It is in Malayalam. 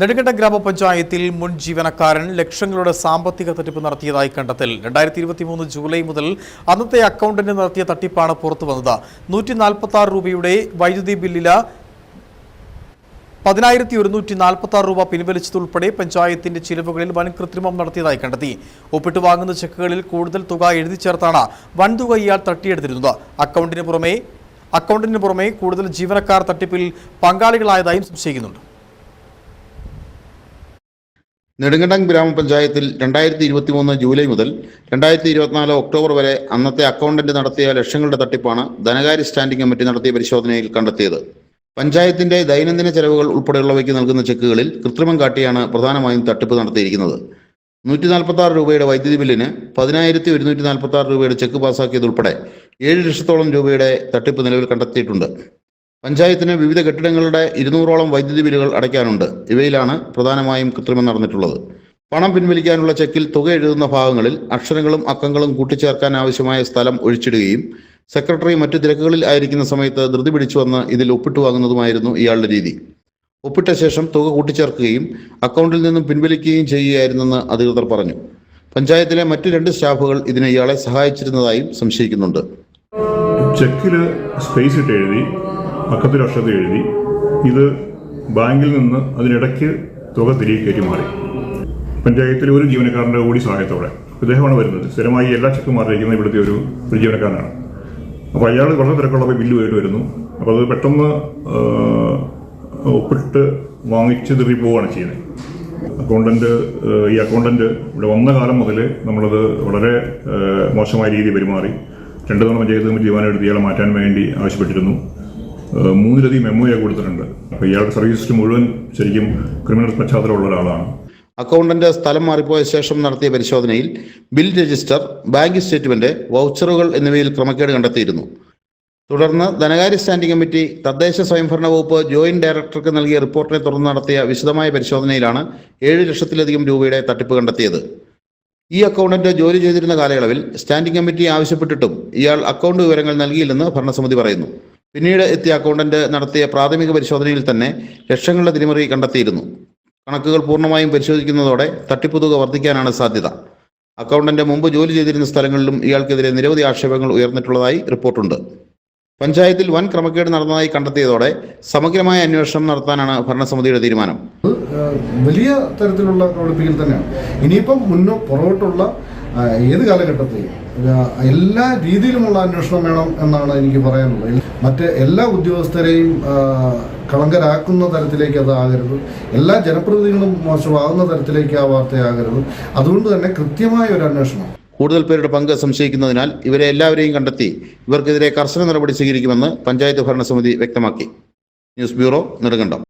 നെടുങ്കണ്ടം ഗ്രാമപഞ്ചായത്തിൽ മുൻ ജീവനക്കാരൻ ലക്ഷങ്ങളുടെ സാമ്പത്തിക തട്ടിപ്പ് നടത്തിയതായി കണ്ടെത്തൽ. രണ്ടായിരത്തി ഇരുപത്തി മൂന്ന് ജൂലൈ മുതൽ അന്നത്തെ അക്കൗണ്ടന്റ് നടത്തിയ തട്ടിപ്പാണ് പുറത്തുവന്നത് നൂറ്റി നാൽപ്പത്തി ആറ് രൂപയുടെ വൈദ്യുതി ബില്ലിൽ പതിനായിരത്തി ഒരുന്നൂറ്റി നാൽപ്പത്തി ആറ് രൂപ പിൻവലിച്ചതുൾപ്പെടെ പഞ്ചായത്തിന്റെ ചിലവുകളിൽ വൻ കൃത്രിമം നടത്തിയതായി കണ്ടെത്തി. ഒപ്പിട്ട് വാങ്ങുന്ന ചെക്കുകളിൽ കൂടുതൽ തുക എഴുതി ചേർത്താണ് വൻതുക ഇയാൾ തട്ടിയെടുത്തിരുന്നത്. അക്കൗണ്ടിന് പുറമെ അക്കൗണ്ടിന് പുറമെ കൂടുതൽ ജീവനക്കാർ തട്ടിപ്പിൽ പങ്കാളികളായതായും സംശയിക്കുന്നുണ്ട്. നെടുങ്കണ്ടം ഗ്രാമപഞ്ചായത്തിൽ രണ്ടായിരത്തി ഇരുപത്തി മൂന്ന് ജൂലൈ മുതൽ രണ്ടായിരത്തി ഇരുപത്തിനാല് ഒക്ടോബർ വരെ അന്നത്തെ അക്കൗണ്ടന്റ് നടത്തിയ ലക്ഷങ്ങളുടെ തട്ടിപ്പാണ് ധനകാര്യ സ്റ്റാൻഡിംഗ് കമ്മിറ്റി നടത്തിയ പരിശോധനയിൽ കണ്ടെത്തിയത്. പഞ്ചായത്തിന്റെ ദൈനംദിന ചെലവുകൾ ഉൾപ്പെടെയുള്ളവയ്ക്ക് നൽകുന്ന ചെക്കുകളിൽ കൃത്രിമം കാട്ടിയാണ് പ്രധാനമായും തട്ടിപ്പ് നടത്തിയിരിക്കുന്നത്. നൂറ്റി നാൽപ്പത്തി ആറ് രൂപയുടെ വൈദ്യുതി ബില്ലിന് പതിനായിരത്തി ഒരുന്നൂറ്റി നാൽപ്പത്തി ആറ് രൂപയുടെ ചെക്ക് പാസാക്കിയതുൾപ്പെടെ ഏഴ് ലക്ഷത്തോളം രൂപയുടെ തട്ടിപ്പ് നിലവിൽ കണ്ടെത്തിയിട്ടുണ്ട്. പഞ്ചായത്തിന് വിവിധ കെട്ടിടങ്ങളുടെ ഇരുന്നൂറോളം വൈദ്യുതി ബില്ലുകൾ അടയ്ക്കാനുണ്ട്. ഇവയിലാണ് പ്രധാനമായും കൃത്രിമം നടന്നിട്ടുള്ളത്. പണം പിൻവലിക്കാനുള്ള ചെക്കിൽ തുക എഴുതുന്ന ഭാഗങ്ങളിൽ അക്ഷരങ്ങളും അക്കങ്ങളും കൂട്ടിച്ചേർക്കാൻ ആവശ്യമായ സ്ഥലം ഒഴിച്ചിടുകയും സെക്രട്ടറി മറ്റു തിരക്കുകളിൽ ആയിരിക്കുന്ന സമയത്ത് ധൃതി പിടിച്ചു വന്ന് ഇതിൽ ഒപ്പിട്ട് വാങ്ങുന്നതുമായിരുന്നു ഇയാളുടെ രീതി. ഒപ്പിട്ട ശേഷം തുക കൂട്ടിച്ചേർക്കുകയും അക്കൗണ്ടിൽ നിന്നും പിൻവലിക്കുകയും ചെയ്യുകയായിരുന്നെന്ന് അധികൃതർ പറഞ്ഞു. പഞ്ചായത്തിലെ മറ്റു രണ്ട് സ്റ്റാഫുകൾ ഇതിന് ഇയാളെ സഹായിച്ചിരുന്നതായും സംശയിക്കുന്നുണ്ട്. ചെക്കിൽ സ്പേസ് ഇട്ട് എഴുതി. പക്കത്തിൽ അക്ഷത എഴുതി ഇത് ബാങ്കിൽ നിന്ന് അതിനിടയ്ക്ക് തുക തിരികെ കയറ്റി മാറി. പഞ്ചായത്തിലെ ഒരു ജീവനക്കാരന്റെ കൂടി സഹായത്തോടെ. ഇദ്ദേഹമാണ് വരുന്നത്. സ്ഥിരമായി എല്ലാ ചെക്കും മാറിയിരിക്കുന്ന ഇവിടുത്തെ ഒരു ഒരു ജീവനക്കാരനാണ്. അപ്പോൾ അയാൾ വളരെ തിരക്കുള്ളപ്പോൾ പോയിട്ട് വരുന്നു. അപ്പോൾ അത് പെട്ടെന്ന് ഒപ്പിട്ട് വാങ്ങിച്ച് തിരി പോവുകയാണ് ചെയ്യുന്നത്. അക്കൗണ്ടന്റ് ഈ അക്കൗണ്ടന്റ് ഇവിടെ വന്ന കാലം മുതൽ നമ്മളത് വളരെ മോശമായ രീതിയിൽ പെരുമാറി. രണ്ടു തവണ പഞ്ചായത്ത് കമ്മിറ്റി തീരുമാനമെടുത്ത് ഇയാളെ മാറ്റാൻ വേണ്ടി ആവശ്യപ്പെട്ടിരുന്നു. മൂന്നിലധികം മെമ്മോയെ കൊടുത്തിട്ടുണ്ട്. അപ്പോൾ ഇയാളുടെ സർവീസ് മുഴുവൻ ശരിക്കും ക്രിമിനൽ പശ്ചാത്തലമുള്ള ഒരാളാണ്. അക്കൗണ്ടന്റ് സ്ഥലം മാറിപ്പോയ ശേഷം നടത്തിയ പരിശോധനയിൽ ബിൽ രജിസ്റ്റർ ബാങ്ക് സ്റ്റേറ്റ്മെന്റ് വൗച്ചറുകൾ എന്നിവയിൽ ക്രമക്കേട് കണ്ടെത്തിയിരുന്നു. തുടർന്ന് ധനകാര്യ സ്റ്റാൻഡിംഗ് കമ്മിറ്റി തദ്ദേശ സ്വയംഭരണ വകുപ്പ് ജോയിന്റ് ഡയറക്ടർക്ക് നൽകിയ റിപ്പോർട്ടിനെ തുടർന്ന് നടത്തിയ വിശദമായ പരിശോധനയിലാണ് ഏഴ് ലക്ഷത്തിലധികം രൂപയുടെ തട്ടിപ്പ് കണ്ടെത്തിയത്. ഈ അക്കൗണ്ടന്റ് ജോലി ചെയ്തിരുന്ന കാലയളവിൽ സ്റ്റാൻഡിംഗ് കമ്മിറ്റി ആവശ്യപ്പെട്ടിട്ടും ഇയാൾ അക്കൗണ്ട് വിവരങ്ങൾ നൽകിയില്ലെന്ന് ഭരണസമിതി പറയുന്നു. പിന്നീട് എത്തിയ അക്കൗണ്ടന്റ് നടത്തിയ പ്രാഥമിക പരിശോധനയിൽ തന്നെ ലക്ഷങ്ങളുടെ തിരിമറി കണ്ടെത്തിയിരുന്നു. കണക്കുകൾ പൂർണമായും പരിശോധിക്കുന്നതോടെ തട്ടിപ്പ് തുക വർദ്ധിക്കാനാണ് സാധ്യത. അക്കൗണ്ടന്റ് മുമ്പ് ജോലി ചെയ്തിരുന്ന സ്ഥലങ്ങളിലും ഇയാൾക്കെതിരെ നിരവധി ആക്ഷേപങ്ങൾ ഉയർന്നിട്ടുള്ളതായി റിപ്പോർട്ടുണ്ട്. പഞ്ചായത്തിൽ വൻ ക്രമക്കേട് നടന്നതായി കണ്ടെത്തിയതോടെ സമഗ്രമായ അന്വേഷണം നടത്താനാണ് ഭരണസമിതിയുടെ തീരുമാനം. വലിയ തരത്തിലുള്ള പ്രവർത്തിക്കൽ തന്നെയാണ്. ഇനിയിപ്പം മുന്നോ പുറകോട്ടുള്ള ഏത് കാലഘട്ടത്തെയും എല്ലാ രീതിയിലുമുള്ള അന്വേഷണം വേണം എന്നാണ് എനിക്ക് പറയാനുള്ളത്. മറ്റ് എല്ലാ ഉദ്യോഗസ്ഥരെയും കളങ്കരാക്കുന്ന തരത്തിലേക്ക് അത് ആകരുത്. എല്ലാ ജനപ്രതിനിധികളും മോശമാകുന്ന തരത്തിലേക്ക് ആ വാർത്തയാകരുത് അതുകൊണ്ട് തന്നെ കൃത്യമായ ഒരു അന്വേഷണം. കൂടുതൽ പേരുടെ പങ്ക് സംശയിക്കുന്നതിനാൽ ഇവരെ എല്ലാവരെയും കണ്ടെത്തി ഇവർക്കെതിരെ കർശന നടപടി സ്വീകരിക്കുമെന്ന് പഞ്ചായത്ത് ഭരണസമിതി വ്യക്തമാക്കി. News bureau Nedumkandam.